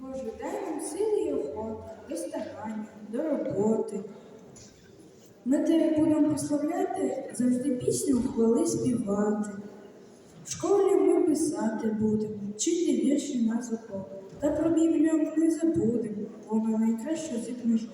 Боже, дай нам сили і охоти до старання, до роботи. Ми тебе будемо прославляти, завжди пісню хвали співати. В школі ми писати будемо, вчити вірші на закон. Та про Біблію ми не забудемо, вона найкраща зі книжок.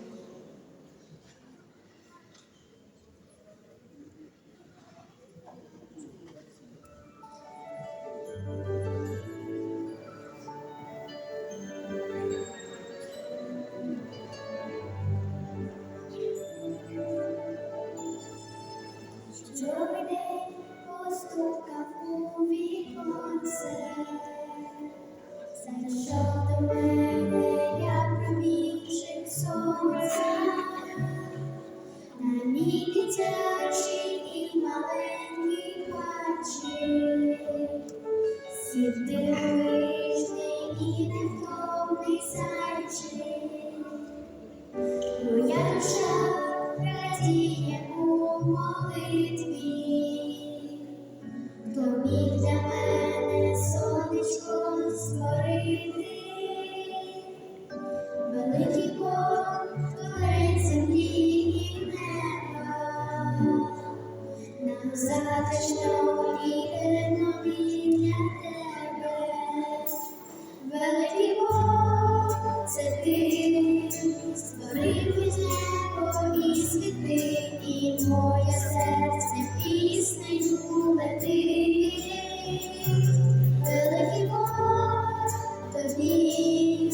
Дитячий і маленький пальчик, сів дивовижний і невтомний зайчик. Моя душа радіє у молитві, хто міг для мене сонечко нам затишно і тернові для тебе. Великий Бог, це ти створив небо і світи, серце піснею летить. Великий Бог, тобі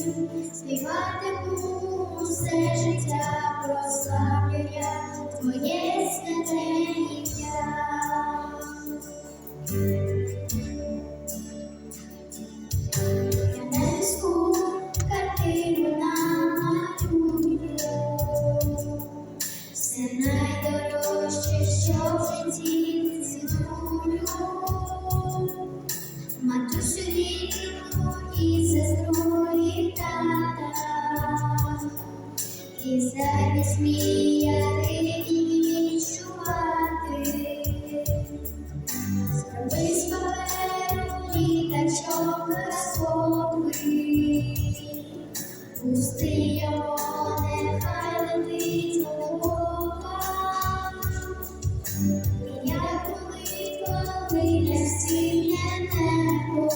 співатиму все життя, прославлю я твоє святе найдорожче, що в житті ціную. Матусю рідну і сестру і тата, пусти його, Як молитва вийде синє небо,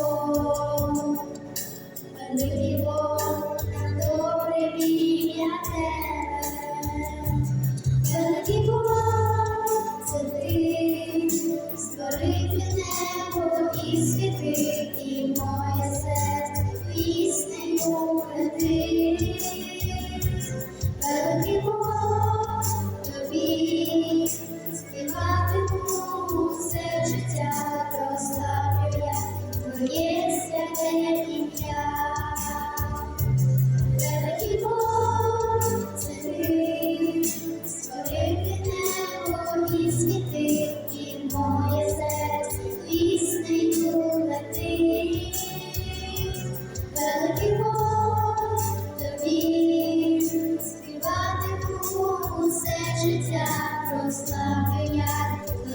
великий Бог, прославлю